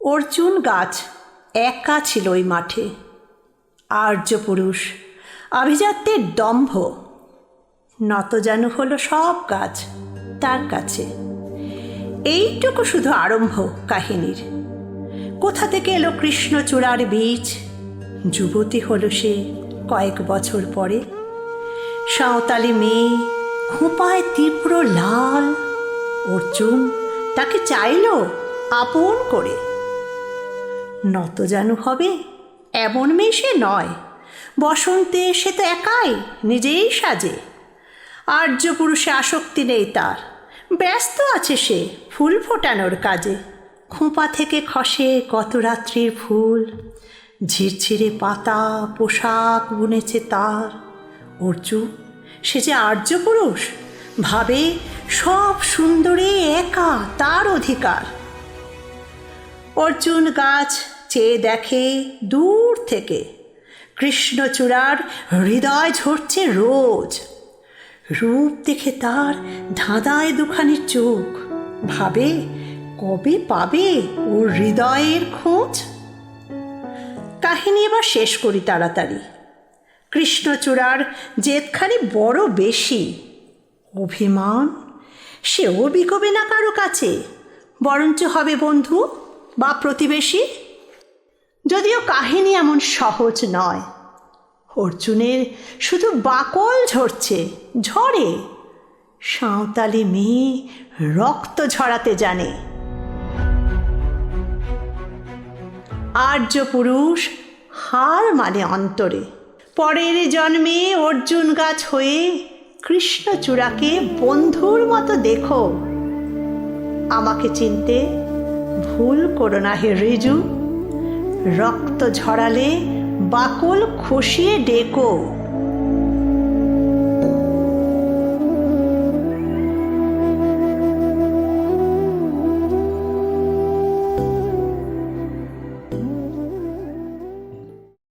অর্জুন গাছ একা ছিল ওই মাঠে। আর্যপুরুষ, আভিজাত্যের দম্ভ। নত যেন হলো সব গাছ তার কাছে। এইটুকু শুধু আরম্ভ কাহিনীর। কোথা থেকে এলো কৃষ্ণচূড়ার বীজ? যুবতী হলো সে কয়েক বছর পরে। সাঁওতালি মেয়ে, খোঁপায় তীব্র লাল। অর্জুন তাকে চাইল আপন করে। নত যেন হবে, এমন মেয়ে সে নয়। বসন্তে সে তো একাই নিজেই সাজে। আর্য পুরুষে আসক্তি নেই তার। ব্যস্ত আছে সে ফুল ফোটানোর কাজে। খোঁপা থেকে খসে কত রাত্রির ফুল। ঝিরঝিরে পাতা, পোশাক বুনেছে তার। অর্জু, সে যে আর্য পুরুষ, ভাবে সব সুন্দরে একা তার অধিকার। অর্জুন গাছ চেয়ে দেখে দূর থেকে। কৃষ্ণচূড়ার হৃদয় ঝরছে রোজ। রূপ দেখে তার ধাঁধায় দুখানি চোখ। ভাবে, কবে পাবে ওর হৃদয়ের খোঁজ? কাহিনী এবার শেষ করি তাড়াতাড়ি। কৃষ্ণচূড়ার জেদখানি বড় বেশি। অভিমান সেও বিকবে না কারও কাছে। বরঞ্চ হবে বন্ধু বা প্রতিবেশী? যদিও কাহিনী এমন সহজ নয়। অর্জুনের শুধু বাকল ঝরছে, ঝরে। সাঁওতালি মেয়ে রক্ত ঝরাতে জানে। আর্য পুরুষ হার মানে অন্তরে। পরের জন্মে অর্জুন গাছ হয়ে কৃষ্ণচূড়াকে বন্ধুর মতো দেখো। আমাকে চিনতে ভুল করো না হে রিজু। রক্ত ঝরালে বাকল খসিয়ে ডেকো।